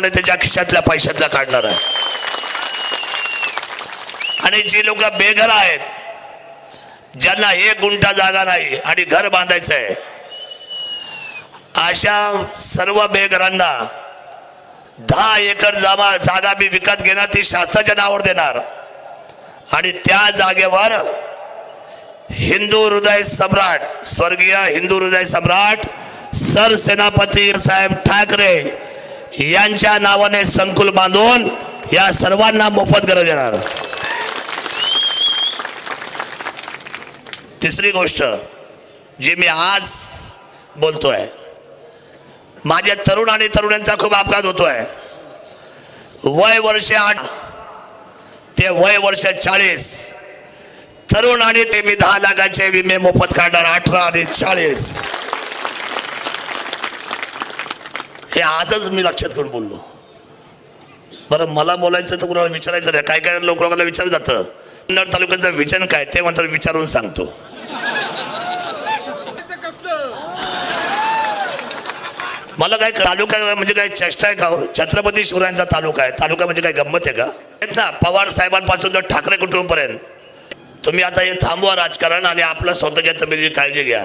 त्याच्या खिशातल्या पैशातल्या काढणार आहे? आणि जी लोक बेघर आहेत ज्यांना एक गुंठा जागा नाही आणि घर बांधायचं आहे अशा सर्व बेघरांना दहा एकर जामा जागा मी विकत घेणार ती शासनाच्या नावावर देणार. आणि त्या जागेवर हिंदू हृदय सम्राट स्वर्गीय हिंदू हृदय सम्राट सरसेनापती साहेब ठाकरे यांच्या नावाने संकुल बांधून या सर्वांना मोफत गरज येणार तिसरी गोष्ट जी मी आज बोलतोय माझ्या तरुण आणि तरुणांचा खूप अपघात होतोय. वय वर्ष आठ ते वय वर्ष चाळीस तरुण आणि ते मी दहा लाखाचे विमे मोफत काढणार अठरा आणि चाळीस. हे आजच मी लक्षात करून बोललो. बरं मला बोलायचं तर कुणाला विचारायचं नाही. काय काय लोकांना विचारलं जातं. कन्नड तालुक्याचं विजन काय? ते म्हणतात विचारून सांगतो. मला काय तालुका म्हणजे काय? चेष्टा आहे का हो? छत्रपती शिवरायांचा तालुका आहे. तालुका म्हणजे काय? गंमत आहे का? आहेत ना पवार साहेबांपासून तर ठाकरे कुटुंबपर्यंत. तुम्ही आता हे थांबवा राजकारण आणि आपल्या स्वतःच्या तब्येतीची काळजी घ्या.